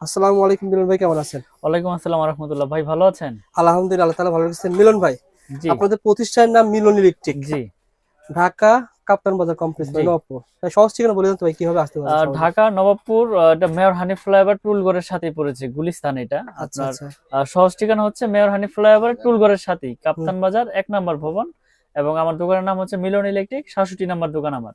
আসসালামু আলাইকুম মিলন ভাই কেমন আছেন? ওয়ালাইকুম আসসালাম রহমতুল্লাহ। ভাই ভালো আছেন? আলহামদুলিল্লাহ আল্লাহ তাআলা ভালো রাখছেন। মিলন ভাই আপনাদের প্রতিষ্ঠানের নাম মিলন ইলেকট্রিক। জি। ঢাকা কাপ্তান বাজার কমপ্লেক্স জি। সহজ ঠিকানা বলে দেন তো ভাই কীভাবে আসতে ঢাকা নবাবপুর এটা মেয়র হানি ফ্লাইওভার টুলগড়ের সাথে পড়েছে গুলিস্তান এটা। আচ্ছা আপনার আচ্ছা। আহ, সহজ ঠিকানা হচ্ছে মেয়র হানি ফ্লাইওভার টুলগড়ের সাথেই কাপ্তান বাজার এক নম্বর ভবন। এবং আমার দোকানের নাম হচ্ছে মিলন ইলেকট্রিক সাতষট্টি নাম্বার দোকান আমার।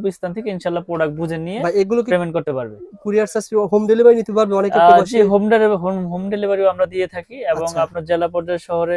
নিজ গন্তব্যস্থান থেকে ইনশাল্লাহ প্রোডাক্ট বুঝে নিয়ে এগুলো পেমেন্ট করতে পারবে কুরিয়ার চার্জ হোম ডেলিভারি নিতে পারবে অনেকে হোম ডেলিভারি হোম ডেলিভারিও আমরা দিয়ে থাকি এবং আচ্ছা। আপনার জেলা পর্যায়ে শহরে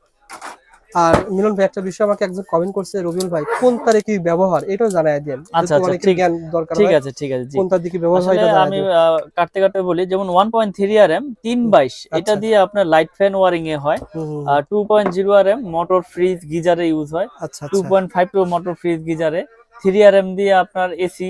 আর মিলন ভাই একটা বিষয় আমাকে একজন কমেন্ট করছে রবিউল ভাই কোন তারে কি ব্যবহার? এটাও জানাই দেন। আচ্ছা, আচ্ছা, ঠিক- জ্ঞান দরকার ঠিক আছে ঠিক আছে কোন তার দিকে ব্যবহার হয় এটা আমি কাটতে কাটতে বলি যেমন one point three R M তিন বাইশ এটা আচ্ছা। দিয়ে আপনার লাইট ফ্যান ওয়ারিং এ হয়। আর two point zero R M motor fridge গিজারে use হয়। আচ্ছা টু আচ্ছা point five two motor fridge গিজারে। Three R M দিয়ে আপনার এসি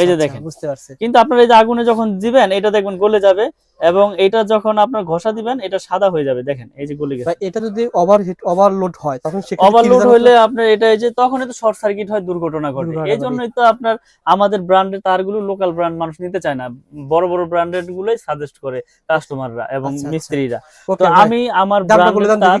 এই যে আচ্ছা, দেখেন। বুঝতে পারছি। কিন্তু আপনারা এই যে আগুনে যখন দিবেন এটা দেখবেন গলে যাবে এবং এটা যখন আপনার ঘষা দিবেন এটা সাদা হয়ে যাবে। দেখেন এই যে গলে গেছে। এটা যদি ওভারহিট ওভারলোড হয় তখন ওভারলোড হলে আপনার এটা এই যে তখন তো শর্ট সার্কিট হয় দুর্ঘটনা ঘটে। এই জন্যই তো আপনার আমাদের ব্র্যান্ডের তারগুলো লোকাল ব্র্যান্ড মানুষ নিতে চায় না। বড় বড় ব্র্যান্ডেড গুলোই সাজেস্ট করে কাস্টমাররা এবং আচ্ছা, আচ্ছা। মিস্ত্রিরা। তো আমি আমার ব্র্যান্ডের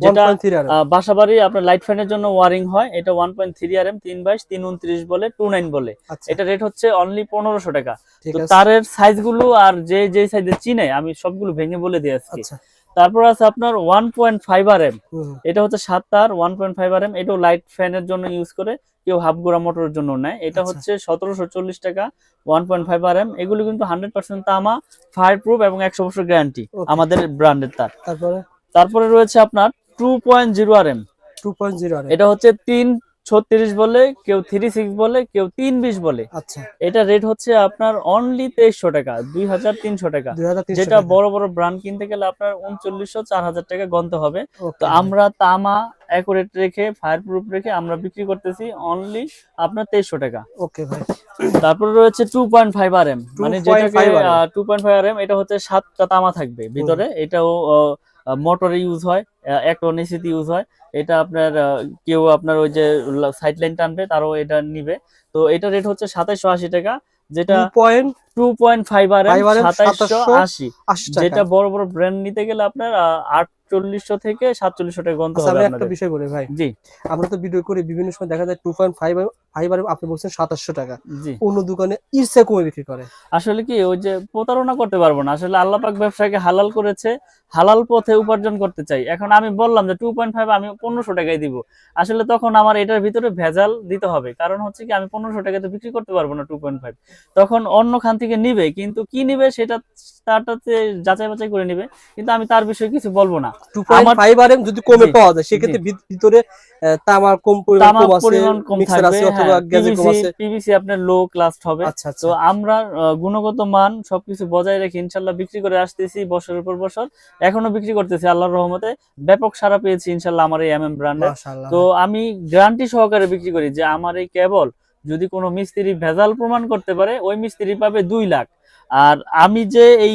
যেটা 1.3 বাসাবাড়ি আপনার লাইট ফ্যানের জন্য ওয়ারিং হয়। এটা বাইশ তিন উনত্রিশ বলে টু নাইন বলে। আচ্ছা। এটা রেট হচ্ছে অনলি টাকা। তো তারের আর যে যে সাইজে চিনে আমি সবগুলো ভেঙে বলে দিয়ে আজকে আচ্ছা। তারপর আছে আপনার এটা হচ্ছে সাত তার এটাও লাইট ফ্যানের জন্য ইউজ করে কেউ হাফ গোড়া মোটরের জন্য নেয়। এটা আচ্ছা। হচ্ছে সতেরোশো চল্লিশ টাকা one point five R M এগুলো কিন্তু হান্ড্রেড পার্সেন্ট তামা ফায়ার প্রুফ এবং একশো বছর গ্যারান্টি আমাদের ব্র্যান্ডের তার। তারপরে? তারপরে রয়েছে আপনার two point zero R M 2.0 আর এটা হচ্ছে তিন ছত্রিশ বলে কেউ কেউ আচ্ছা। এটা রেট হচ্ছে আপনার অনলি তেইশশো টাকা দুই হাজার তিনশো টাকা। যেটা বড় বড় ব্র্যান্ড কিনতে গেলে আপনার উনচল্লিশশো চার হাজার টাকা গন্তে হবে। তো আমরা তামা অ্যাকুরেট রেখে ফায়ার প্রুফ রেখে আমরা বিক্রি করতেছি অনলি আপনার তেইশশো টাকা। ওকে ভাই। তারপরে রয়েছে two point five R M মানে 2.5 যেটাকে RM two point five R M এটা হচ্ছে সাতটা তামা থাকবে ভিতরে। এটাও মোটরে ইউজ হয় এসিতে ইউজ হয়। এটা আপনার কেউ আপনার ওই যে সাইড লাইন টানবে তারও এটা নিবে। তো এটা রেট হচ্ছে সাতাইশশো আশি টাকা যেটা 2.80 two point five R M 5 RM সাতাইশশো আশি। যেটা বড় বড় ব্র্যান্ড নিতে গেলে আপনার আটচল্লিশশো থেকে সাতচল্লিশশো টাকা গন্ত আচ্ছা হবে আমি একটা বিষয় বলি ভাই। জি। আমরা তো ভিডিও করি বিভিন্ন সময় দেখা যায় 2.5 ফাইভ আর আপনি বলছেন 2700 টাকা। অন্য দোকানে কমে বিক্রি করে। আসলে কি ওই যে প্রতারণা করতে পারব না। আসলে আল্লাহ পাক ব্যবসাকে হালাল করেছে হালাল পথে উপার্জন করতে চাই। এখন আমি বললাম যে টু পয়েন্ট ফাইভ আমি পনেরোশো টাকায় দিব। আসলে তখন আমার এটার ভিতরে ভেজাল দিতে হবে। কারণ হচ্ছে কি আমি পনেরোশো টাকায় তো বিক্রি করতে পারব না টু পয়েন্ট ফাইভ তখন অন্য খান থেকে নিবে কিন্তু কি নিবে সেটা তারটাতে যাচাই বাছাই করে নিবে। কিন্তু আমি তার বিষয়ে কিছু বলব না। 2.5 আর যদি কমে পাওয়া যায় সেক্ষেত্রে ভিতরে তামার কম পরিমাণ কম আছে পরিমাণ কম মিক্সার থাকবে আছে অথবা গ্যাজেট কম আছে। পিভিসি আপনার লো ক্লাস হবে। আচ্ছা আচ্ছা। তো আমরা গুণগত মান সবকিছু বজায় রেখে ইনশাল্লাহ বিক্রি করে আসতেছি বছরের পর বছর। এখনও বিক্রি করতেছি আল্লাহর রহমতে। ব্যাপক সারা পেয়েছি ইনশাল্লাহ আমার এই এম এম ব্র্যান্ডের তো আমি গ্যারান্টি সহকারে বিক্রি করি যে আমার এই কেবল যদি কোনো মিস্ত্রি ভেজাল প্রমাণ করতে পারে ওই মিস্ত্রি পাবে দুই লাখ। আর আমি যে এই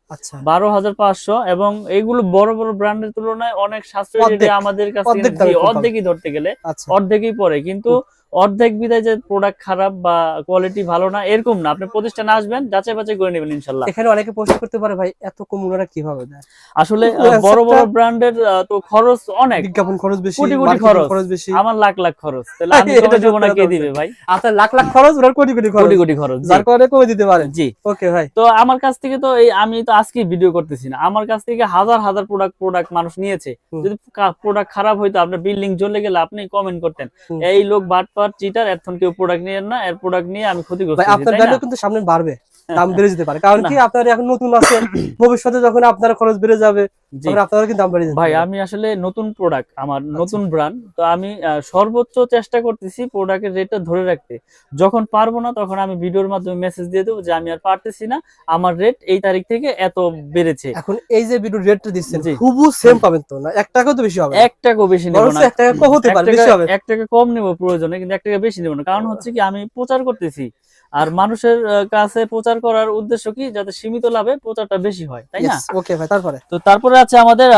বারো হাজার পাঁচশো এবং এইগুলো বড় বড় ব্র্যান্ডের তুলনায় অনেক সাশ্রয়ী আমাদের কাছে। অর্ধেকই ধরতে গেলে আচ্ছা। অর্ধেকই পড়ে। কিন্তু অর্ধেক বিদায় যে প্রোডাক্ট খারাপ বা কোয়ালিটি ভালো না এরকম না। আপনি প্রতিষ্ঠানে আসবেন যাচাই বাছাই করে নেবেন ইনশাল্লাহ। এখানে অনেকে প্রশ্ন করতে পারে ভাই এত কম ওনারা কীভাবে দেয়? আসলে বড় বড় ব্র্যান্ডের তো খরচ অনেক। বিজ্ঞাপন খরচ বেশি কোটি কোটি খরচ। খরচ বেশি। আমার লাখ লাখ খরচ। তাহলে আমি এটা না কে দিবে ভাই? আপনার লাখ লাখ খরচ ওনার কোটি কোটি খরচ। কোটি কোটি খরচ যার কারণে কমে দিতে পারেন জি। ওকে ভাই। তো আমার কাছ থেকে তো এই আমি তো আজকে ভিডিও করতেছি না। আমার কাছ থেকে হাজার হাজার প্রোডাক্ট প্রোডাক্ট মানুষ নিয়েছে। যদি প্রোডাক্ট খারাপ হইতো আপনার বিল্ডিং জ্বলে গেলে আপনি কমেন্ট করতেন। এই লোক বাটপার চিটার এখন কেউ প্রোডাক্ট নিয়েন না এর প্রোডাক্ট নিয়ে আমি ক্ষতিগ্রস্ত ভাই হয়েছি, আপনার ভ্যালু কিন্তু সামনে বাড়বে দাম বেড়ে যেতে পারে। কারণ কি আপনার এখন নতুন আছে ভবিষ্যতে যখন আপনার খরচ বেড়ে যাবে আপনার কিন্তু দাম বেড়ে যেতে ভাই আমি আসলে নতুন প্রোডাক্ট আমার আচ্ছা। নতুন ব্র্যান্ড তো আমি সর্বোচ্চ চেষ্টা করতেছি প্রোডাক্টের রেটটা ধরে রাখতে। যখন পারব না তখন আমি ভিডিওর মাধ্যমে মেসেজ দিয়ে দেবো যে আমি আর পারতেছি না। আমার রেট এই তারিখ থেকে এত বেড়েছে। এখন এই যে ভিডিও রেটটা দিচ্ছেন। হুবু সেম পাবেন তো না? এক টাকাও তো বেশি হবে এক টাকাও বেশি নেব না। এক টাকা কম হতে পারে বেশি হবে। এক টাকা কম নেব প্রয়োজনে কিন্তু এক টাকা বেশি নেব না। কারণ হচ্ছে কি আমি প্রচার করতেছি। আর মানুষের কাছে প্রচার করার উদ্দেশ্য কি? যাতে সীমিত লাভে প্রচারটা বেশি হয় তাই না? ওকে ভাই তারপরে? তো তারপরে আছে আমাদের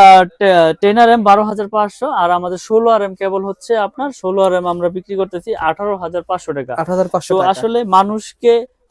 টেন আর এম বারো হাজার পাঁচশো আর আমাদের ষোলো আর এম কেবল হচ্ছে আপনার ষোলো আর এম আমরা বিক্রি করতেছি আঠারো হাজার পাঁচশো টাকা। আট হাজার পাঁচশো তো আসলে মানুষকে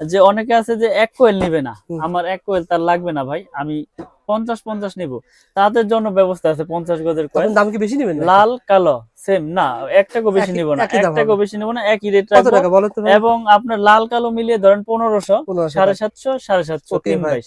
যে অনেকে আছে যে এক কোয়েল নিবে না। আমার এক কোয়েল তার লাগবে না ভাই আমি পঞ্চাশ পঞ্চাশ নিব। তাদের জন্য ব্যবস্থা আছে পঞ্চাশ গজের কোয়েল দাম কি বেশি নিবেন লাল কালো সেম না একটা কো বেশি নিবো না। একই এক দাম টাকাও হবে। বেশি নিব না একই রেট? এবং আপনার লাল কালো মিলিয়ে ধরেন পনেরোশো সাড়ে সাতশো সাড়ে সাতশো তিন বাইশ।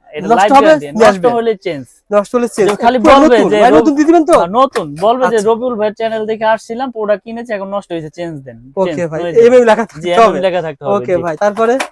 নষ্ট হবে, নষ্ট হলে চেঞ্জ নষ্ট হলে চেঞ্জ খালি বলবে যে নতুন দিয়ে দিবেন তো? নতুন। বলবে যে আচ্ছা। রবিউল ভাই চ্যানেল দেখে আসছিলাম প্রোডাক্ট কিনেছি এখন নষ্ট হয়েছে চেঞ্জ দেন ওকে ভাই হয়ে লেখা জি, থাকতে হবে। লেখা থাকতে হবে ওকে ভাই তারপরে?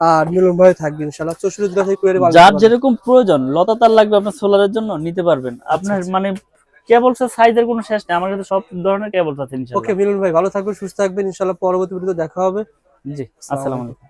আর মিলন ভাই থাকবে ইনশাআল্লাহ। চৌষট্টি জেলা থেকে কুরিয়ারে যার যেরকম প্রয়োজন লতা তার লাগবে আপনার সোলারের জন্য নিতে পারবেন। আপনার আচ্ছা। মানে কেবলস এর সাইজের কোনো শেষ নেই আমার কাছে সব ধরনের কেবলস আছে ওকে ইনশাআল্লাহ মিলন ভাই ভালো থাকবেন সুস্থ থাকবেন ইনশাআল্লাহ পরবর্তী ভিডিওতে দেখা হবে। জি আসসালামু আলাইকুম। আচ্ছা